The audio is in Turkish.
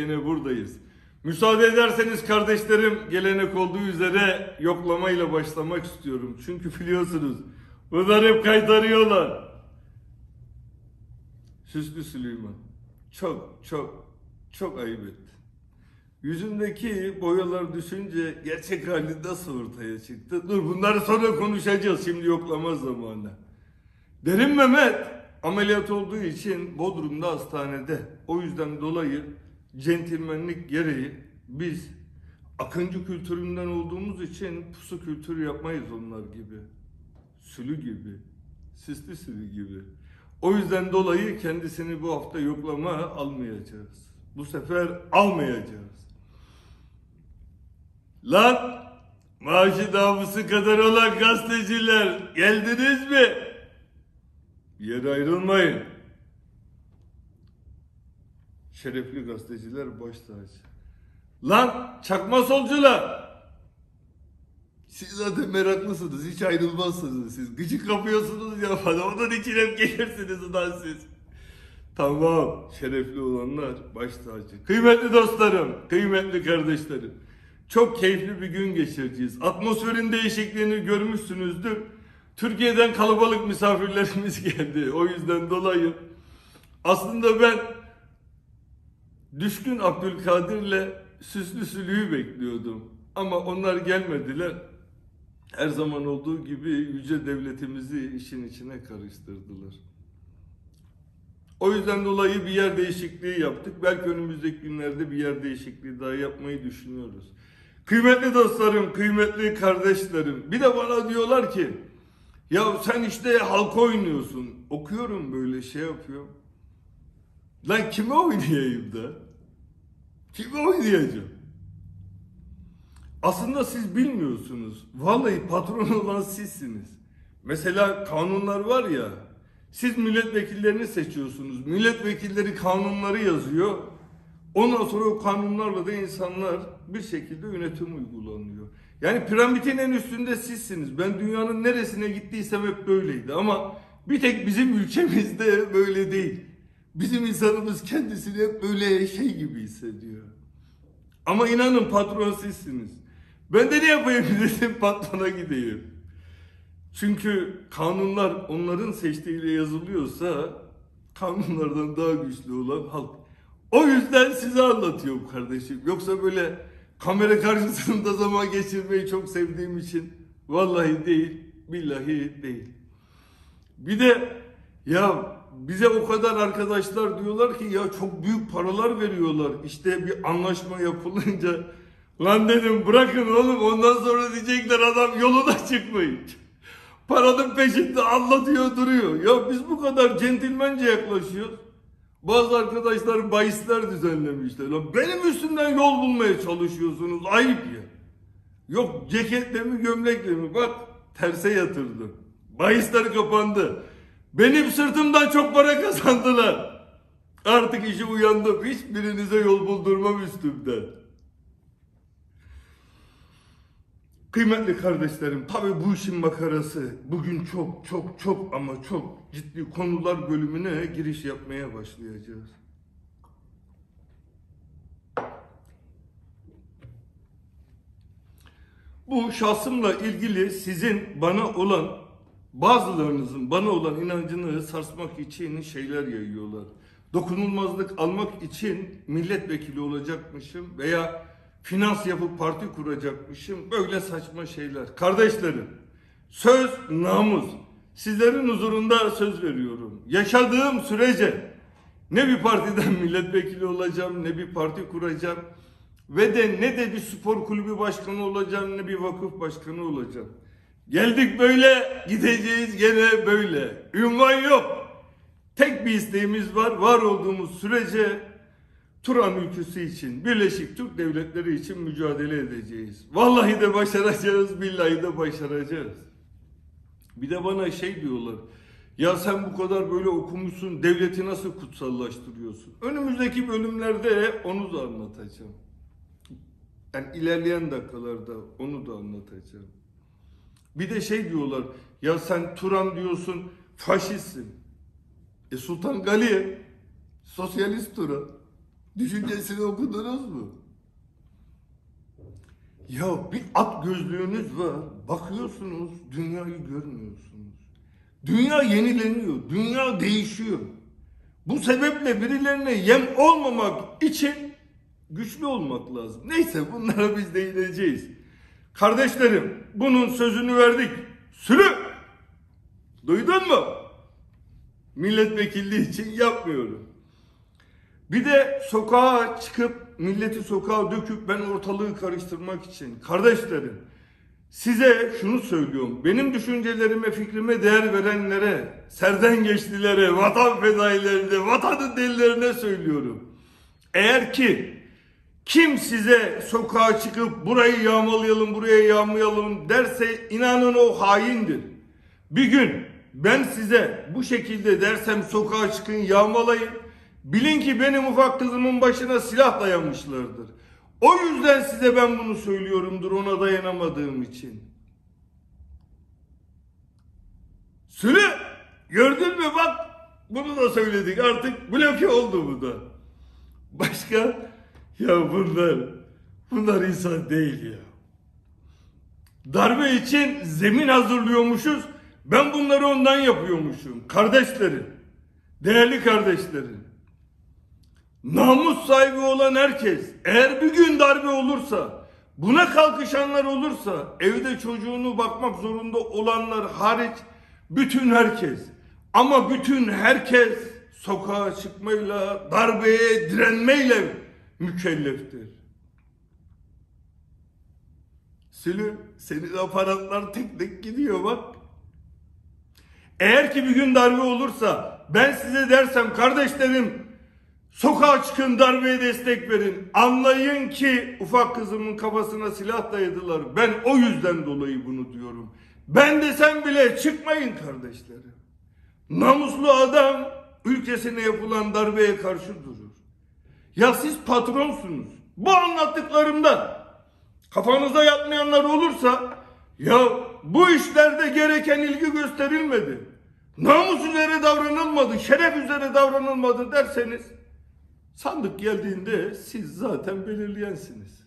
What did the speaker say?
Yine buradayız. Müsaade ederseniz kardeşlerim gelenek olduğu üzere yoklamayla başlamak istiyorum. Çünkü biliyorsunuz bunlar hep kaytarıyorlar. Süslü Süleyman çok çok çok ayıp etti. Yüzündeki boyalar düşünce gerçek hali nasıl ortaya çıktı? Dur bunları sonra konuşacağız şimdi yoklama zamanı. Derin Mehmet ameliyat olduğu için Bodrum'da hastanede. O yüzden dolayı centilmenlik gereği biz Akıncı kültüründen olduğumuz için pusu kültürü yapmayız onlar gibi. Sülü gibi. Sisli sülü gibi. O yüzden dolayı kendisini bu hafta yoklama almayacağız. Bu sefer almayacağız. Lan maaşı namusu kadar olan gazeteciler geldiniz mi? Yer ayrılmayın. Şerefli gazeteciler baş tacı. Lan çakma solcular. Siz zaten meraklısınız. Hiç ayrılmazsınız siz. Gıcık kapıyorsunuz ya bana. Onun için hep gelirsiniz ulan siz. Tamam. Şerefli olanlar baş tacı. Kıymetli dostlarım, kıymetli kardeşlerim. Çok keyifli bir gün geçireceğiz. Atmosferin değişikliğini görmüşsünüzdür. Türkiye'den kalabalık misafirlerimiz geldi. O yüzden dolayı aslında ben Düşkün Abdülkadir'le Süslü Sülü'yü bekliyordum. Ama onlar gelmediler. Her zaman olduğu gibi yüce devletimizi işin içine karıştırdılar. O yüzden dolayı bir yer değişikliği yaptık. Belki önümüzdeki günlerde bir yer değişikliği daha yapmayı düşünüyoruz. Kıymetli dostlarım, kıymetli kardeşlerim. Bir de bana diyorlar ki ya sen işte halka oynuyorsun. Okuyorum böyle şey yapıyorum. Lan kime oynayayım da? Kime oynayacağım? Aslında siz bilmiyorsunuz. Vallahi patron olan sizsiniz. Mesela kanunlar var ya. Siz milletvekillerini seçiyorsunuz. Milletvekilleri kanunları yazıyor. Ondan sonra o kanunlarla da insanlar bir şekilde yönetim uygulanıyor. Yani piramidin en üstünde sizsiniz. Ben dünyanın neresine gittiysem hep böyleydi ama bir tek bizim ülkemizde böyle değil. Bizim insanımız kendisini hep böyle şey gibi hissediyor. Ama inanın patron sizsiniz. Ben de ne yapayım dedim patrona gideyim. Çünkü kanunlar onların seçtiğiyle yazılıyorsa kanunlardan daha güçlü olan halk. O yüzden size anlatıyorum kardeşim. Yoksa böyle kamera karşısında zaman geçirmeyi çok sevdiğim için vallahi değil, billahi değil. Bir de ya bize o kadar arkadaşlar diyorlar ki ya çok büyük paralar veriyorlar. İşte bir anlaşma yapılınca lan dedim bırakın oğlum ondan sonra diyecekler adam yoluna çıkmayın. Paranın peşinde anlatıyor duruyor. Ya biz bu kadar centilmence yaklaşıyoruz. Bazı arkadaşlar bahisler düzenlemişler. Lan benim üstümden yol bulmaya çalışıyorsunuz. Ayıp ya. Yok ceketle mi gömlekle mi? Bak terse yatırdım. Bahisler kapandı. Benim sırtımdan çok para kazandılar. Artık işi uyandım. Hiçbirinize yol buldurmam üstümden. Kıymetli kardeşlerim, tabii bu işin makarası. Bugün çok çok çok ama çok ciddi konular bölümüne giriş yapmaya başlayacağız. Bu şahsımla ilgili sizin bana olan bazılarınızın bana olan inancını sarsmak için şeyler yayıyorlar. Dokunulmazlık almak için milletvekili olacakmışım veya finans yapıp parti kuracakmışım. Böyle saçma şeyler. Kardeşlerim, söz namus. Sizlerin huzurunda söz veriyorum. Yaşadığım sürece ne bir partiden milletvekili olacağım, ne bir parti kuracağım ve de ne de bir spor kulübü başkanı olacağım, ne bir vakıf başkanı olacağım. Geldik böyle, gideceğiz gene böyle. Ünvan yok. Tek bir isteğimiz var. Var olduğumuz sürece Turan ülküsü için, Birleşik Türk Devletleri için mücadele edeceğiz. Vallahi de başaracağız, billahi de başaracağız. Bir de bana şey diyorlar. Ya sen bu kadar böyle okumuşsun, devleti nasıl kutsallaştırıyorsun? Önümüzdeki bölümlerde onu da anlatacağım. Yani ilerleyen dakikalarda onu da anlatacağım. Bir de şey diyorlar. Ya sen Turan diyorsun, faşistsin. E Sultan Galiye, sosyalist Turan. Düşüncesini okudunuz mu? Ya bir at gözlüğünüz var. Bakıyorsunuz dünyayı görmüyorsunuz. Dünya yenileniyor. Dünya değişiyor. Bu sebeple birilerine yem olmamak için güçlü olmak lazım. Neyse bunlara biz değineceğiz. Kardeşlerim bunun sözünü verdik. Sülü! Duydun mu? Milletvekilliği için yapmıyorum. Bir de sokağa çıkıp milleti sokağa döküp ben ortalığı karıştırmak için kardeşlerim size şunu söylüyorum. Benim düşüncelerime, fikrime değer verenlere, serden geçtilere, vatan fedailerine, vatanın delilerine söylüyorum. Eğer ki kim size sokağa çıkıp burayı yağmalayalım, buraya yağmayalım derse inanın o haindir. Bir gün ben size bu şekilde dersem sokağa çıkın yağmalayın. Bilin ki benim ufak kızımın başına silah dayamışlardır. O yüzden size ben bunu söylüyorumdur ona dayanamadığım için. Sülü gördün mü bak bunu da söyledik artık bloke oldu bu da. Başka ya bunlar bunlar insan değil ya. Darbe için zemin hazırlıyormuşuz. Ben bunları ondan yapıyormuşum. Kardeşlerim, değerli kardeşlerim. Namus sahibi olan herkes eğer bir gün darbe olursa buna kalkışanlar olursa evde çocuğunu bakmak zorunda olanlar hariç bütün herkes ama bütün herkes sokağa çıkmayla darbeye direnmeyle mükelleftir. Sülü senin aparatlar tek tek gidiyor bak. Eğer ki bir gün darbe olursa ben size dersem kardeşlerim sokağa çıkın darbeye destek verin. Anlayın ki ufak kızımın kafasına silah dayadılar. Ben o yüzden dolayı bunu diyorum. Ben desem bile çıkmayın kardeşlerim. Namuslu adam ülkesine yapılan darbeye karşı durur. Ya siz patronsunuz. Bu anlattıklarımdan kafanıza yatmayanlar olursa ya bu işlerde gereken ilgi gösterilmedi. Namus üzere davranılmadı, şeref üzere davranılmadı derseniz sandık geldiğinde siz zaten belirleyensiniz.